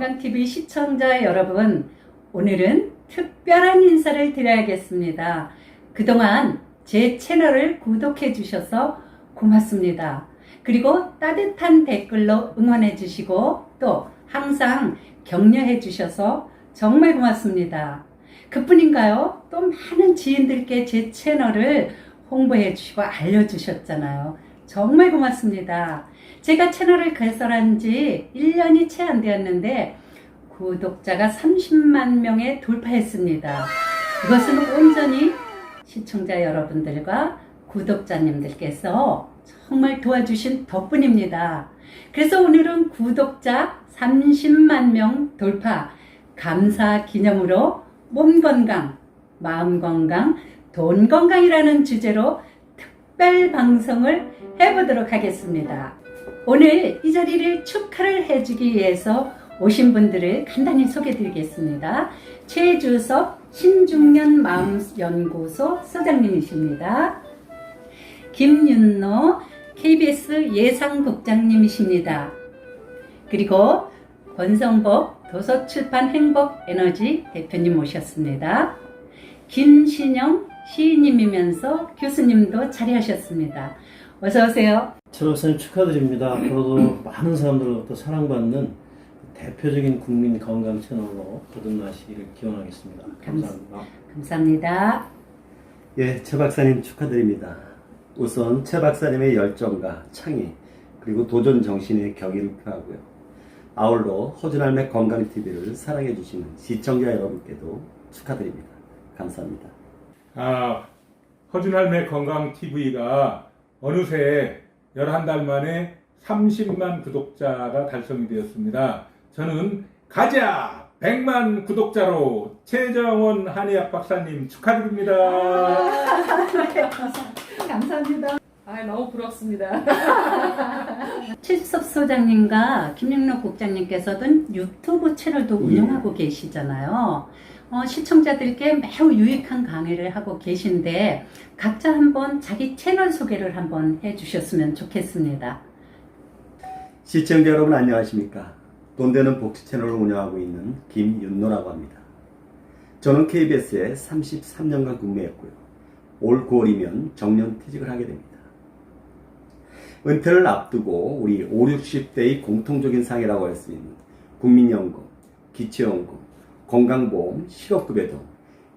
건강TV 시청자 여러분, 오늘은 특별한 인사를 드려야겠습니다. 그동안 제 채널을 구독해 주셔서 고맙습니다. 그리고 따뜻한 댓글로 응원해 주시고 또 항상 격려해 주셔서 정말 고맙습니다. 그뿐인가요? 또 많은 지인들께 제 채널을 홍보해 주시고 알려주셨잖아요. 정말 고맙습니다. 제가 채널을 개설한 지 1년이 채 안 되었는데 구독자가 30만 명에 돌파했습니다. 이것은 온전히 시청자 여러분들과 구독자님들께서 정말 도와주신 덕분입니다. 그래서 오늘은 구독자 30만 명 돌파 감사 기념으로 몸 건강, 마음 건강, 돈 건강이라는 주제로 특별 방송을 해보도록 하겠습니다. 오늘 이 자리를 축하를 해주기 위해서 오신 분들을 간단히 소개해 드리겠습니다. 최주섭 신중년 마음연구소 소장님이십니다. 김윤노 KBS 예상국장님이십니다. 그리고 권성복 도서출판 행복에너지 대표님 모셨습니다. 김신영 시인님이면서 교수님도 자리하셨습니다. 어서 오세요. 최 박사님 축하드립니다. 앞으로도 많은 사람들로부터 사랑받는 대표적인 국민 건강 채널로 거듭나시기를 기원하겠습니다. 감사합니다. 감사합니다. 예, 최 박사님 축하드립니다. 우선 최 박사님의 열정과 창의 그리고 도전 정신의 경의를 표하고요. 아울러 허준할매 건강TV를 사랑해 주시는 시청자 여러분께도 축하드립니다. 감사합니다. 아, 허준할매 건강 TV가 어느새 11달 만에 30만 구독자가 달성이 되었습니다. 저는 가자 100만 구독자로 최정원 한의학 박사님 축하드립니다. 감사합니다. 아 너무 부럽습니다. 최수섭 소장님과 김영록 국장님께서는 유튜브 채널도 운영하고 계시잖아요. 어, 시청자들께 매우 유익한 강의를 하고 계신데 각자 한번 자기 채널 소개를 한번 해주셨으면 좋겠습니다. 시청자 여러분 안녕하십니까? 돈 되는 복지 채널을 운영하고 있는 김윤노라고 합니다. 저는 KBS에 33년간 근무했고요. 올 9월이면 정년 퇴직을 하게 됩니다. 은퇴를 앞두고 우리 5, 60대의 공통적인 상해라고 할 수 있는 국민연금, 기초연금, 건강보험, 실업급여 등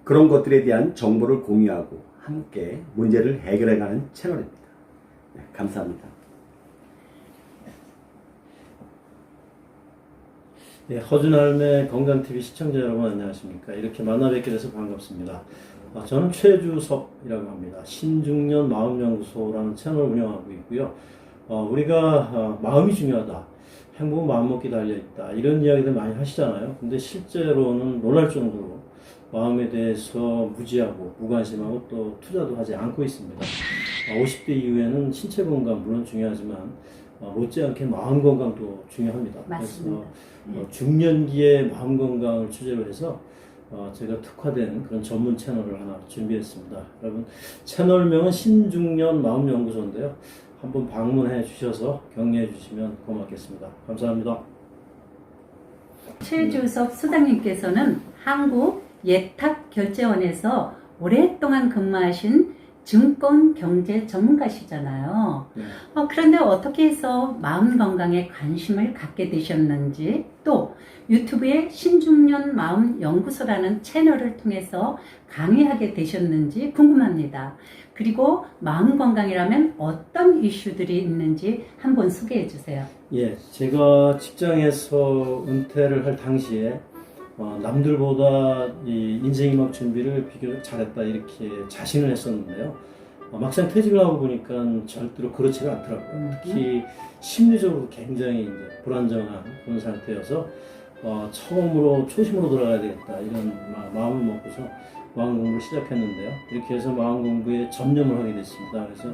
그런 것들에 대한 정보를 공유하고 함께 문제를 해결해가는 채널입니다. 네, 감사합니다. 예, 허준할매 건강TV 시청자 여러분 안녕하십니까. 이렇게 만나 뵙게 돼서 반갑습니다. 아, 저는 최주섭이라고 합니다. 신중년 마음연구소라는 채널을 운영하고 있고요. 어, 우리가 어, 마음이 중요하다. 행복은 마음먹기 달려있다. 이런 이야기들 많이 하시잖아요. 근데 실제로는 놀랄 정도로 마음에 대해서 무지하고 무관심하고 또 투자도 하지 않고 있습니다. 어, 50대 이후에는 신체 건강 물론 중요하지만 어, 못지않게 마음 건강도 중요합니다. 맞습니다. 그래서 어, 중년기의 마음 건강을 주제로 해서 어, 제가 특화된 그런 전문 채널을 하나 준비했습니다. 여러분 채널명은 신중년 마음연구소인데요. 한번 방문해 주셔서 격려해 주시면 고맙겠습니다. 감사합니다. 최주섭 소장님께서는 한국 예탁 결제원에서 오랫동안 근무하신 증권 경제 전문가시잖아요. 네. 어, 그런데 어떻게 해서 마음 건강에 관심을 갖게 되셨는지 또 유튜브에 신중년 마음 연구소라는 채널을 통해서 강의하게 되셨는지 궁금합니다. 그리고 마음 건강이라면 어떤 이슈들이 있는지 한번 소개해 주세요. 예, 제가 직장에서 은퇴를 할 당시에 어, 남들보다 이 인생이막 준비를 비교적 잘했다 이렇게 자신을 했었는데요. 어, 막상 퇴직을 하고 보니까 절대로 그렇지가 않더라고요. 특히 심리적으로 굉장히 이제 불안정한 그런 상태여서 어, 처음으로 초심으로 돌아가야 되겠다 이런 마- 마음을 먹고서 마음 공부를 시작했는데요. 이렇게 해서 마음 공부에 전념을 하게 됐습니다. 그래서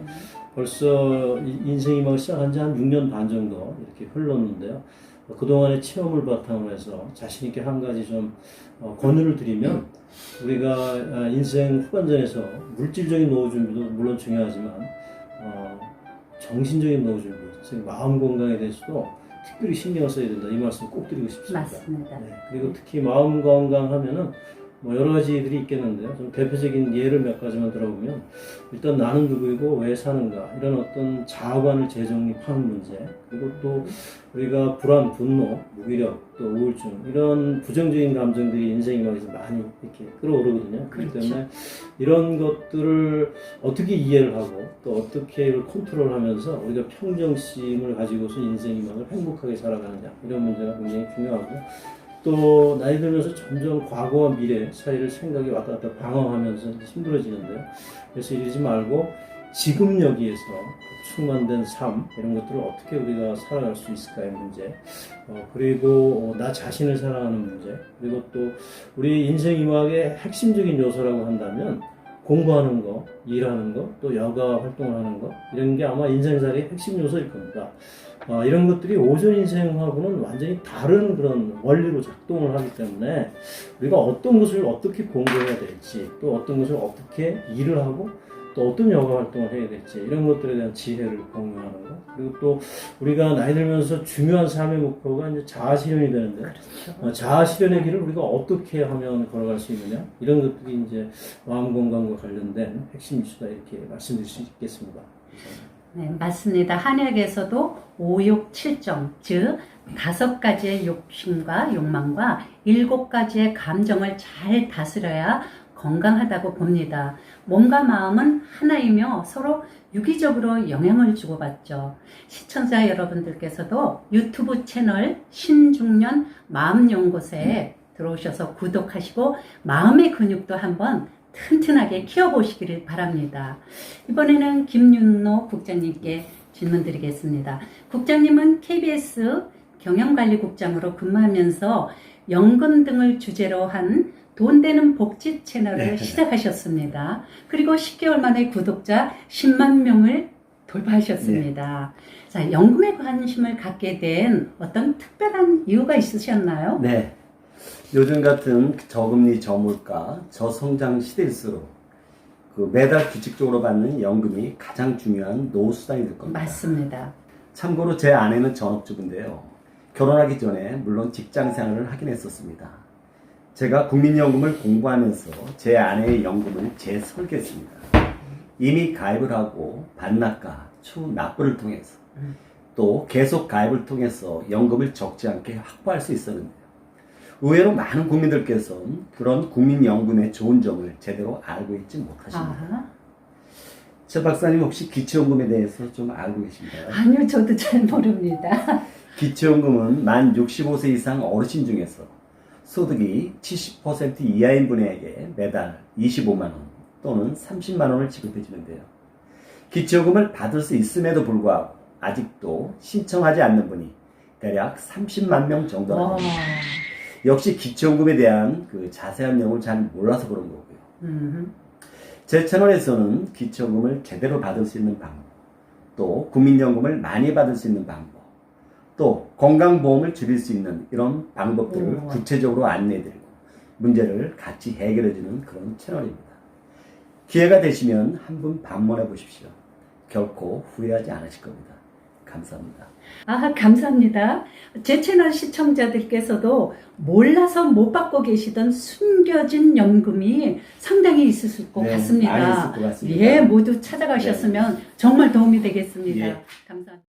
벌써 이- 인생이막 시작한 지 한 6년 반 정도 이렇게 흘렀는데요. 어, 그동안의 체험을 바탕으로 해서 자신있게 한 가지 좀 어, 권유를 드리면 우리가 아, 인생 후반전에서 물질적인 노후 준비도 물론 중요하지만 어, 정신적인 노후 준비, 즉 마음 건강에 대해서도 특별히 신경을 써야 된다 이 말씀 꼭 드리고 싶습니다. 맞습니다. 네, 그리고 특히 마음 건강하면은 뭐 여러 가지들이 있겠는데요. 좀 대표적인 예를 몇 가지만 들어보면 일단 나는 누구이고 왜 사는가 이런 어떤 자아관을 재정립하는 문제 그리고 또 우리가 불안, 분노, 무기력, 또 우울증 이런 부정적인 감정들이 인생이막에서 많이 이렇게 끌어오르거든요. 그렇기 그렇죠. 때문에 이런 것들을 어떻게 이해를 하고 또 어떻게 이걸 컨트롤하면서 우리가 평정심을 가지고서 인생이 막을 행복하게 살아가느냐 이런 문제가 굉장히 중요하고 또 나이 들면서 점점 과거와 미래 사이를 생각이 왔다 갔다 방황하면서 힘들어지는데요. 그래서 이러지 말고 지금 여기에서 그 충만된 삶 이런 것들을 어떻게 우리가 살아갈 수 있을까의 문제 어, 그리고 어, 나 자신을 사랑하는 문제 그리고 또 우리 인생 이막의 핵심적인 요소라고 한다면 공부하는 거, 일하는 거, 또 여가 활동을 하는 거 이런 게 아마 인생살이의 핵심 요소일 겁니다. 어, 이런 것들이 오전 인생하고는 완전히 다른 그런 원리로 작동을 하기 때문에 우리가 어떤 것을 어떻게 공부해야 될지 또 어떤 것을 어떻게 일을 하고 또 어떤 여가 활동을 해야 될지 이런 것들에 대한 지혜를 공유하는 거 그리고 또 우리가 나이 들면서 중요한 삶의 목표가 이제 자아 실현이 되는데 그렇죠. 어, 자아 실현의 길을 우리가 어떻게 하면 걸어갈 수 있느냐 이런 것들이 이제 마음 건강과 관련된 핵심 이슈다 이렇게 말씀드릴 수 있겠습니다. 네, 맞습니다. 한약에서도 5육 7정, 즉 다섯 가지의 욕심과 욕망과 일곱 가지의 감정을 잘 다스려야 건강하다고 봅니다. 몸과 마음은 하나이며 서로 유기적으로 영향을 주고받죠. 시청자 여러분들께서도 유튜브 채널 신중년 마음연구소에 들어오셔서 구독하시고 마음의 근육도 한번 튼튼하게 키워보시기를 바랍니다. 이번에는 김윤노 국장님께 질문 드리겠습니다. 국장님은 KBS 경영관리국장으로 근무하면서 연금 등을 주제로 한 돈 되는 복지 채널을 네. 시작하셨습니다. 그리고 10개월 만에 구독자 10만 명을 돌파하셨습니다. 자, 연금에 관심을 갖게 된 어떤 특별한 이유가 있으셨나요? 네. 요즘 같은 저금리, 저물가, 저성장 시대일수록 그 매달 규칙적으로 받는 연금이 가장 중요한 노후 수단이 될 겁니다. 맞습니다. 참고로 제 아내는 전업주부인데요. 결혼하기 전에 물론 직장 생활을 하긴 했었습니다. 제가 국민연금을 공부하면서 제 아내의 연금을 재설계했습니다. 이미 가입을 하고 반납과 추 납부를 통해서 음. 또 계속 가입을 통해서 연금을 적지 않게 확보할 수 있었는데요. 의외로 많은 국민들께서는 그런 국민연금의 좋은 점을 제대로 알고 있지 못하십니다. 아, 최 박사님 혹시 기초연금에 대해서 좀 알고 계신가요? 아니요, 저도 잘 모릅니다. 기초연금은 만 65세 이상 어르신 중에서 소득이 70% 이하인 분에게 매달 25만 원 또는 30만 원을 지급해 주는데요. 기초연금을 받을 수 있음에도 불구하고 아직도 신청하지 않는 분이 대략 30만 명 정도나 와, 됩니다. 역시 기초연금에 대한 그 자세한 내용을 잘 몰라서 그런 거고요. 음, 제 채널에서는 기초연금을 제대로 받을 수 있는 방법, 또 국민연금을 많이 받을 수 있는 방법, 또 건강보험을 줄일 수 있는 이런 방법들을 오. 구체적으로 안내해드리고 문제를 같이 해결해주는 그런 채널입니다. 기회가 되시면 한번 방문해 보십시오. 결코 후회하지 않으실 겁니다. 감사합니다. 아, 감사합니다. 제 채널 시청자들께서도 몰라서 못 받고 계시던 숨겨진 연금이 상당히 있으실 것 네, 같습니다. 있을 것 같습니다. 예, 모두 찾아가셨으면 정말 도움이 되겠습니다. 예. 감사합니다.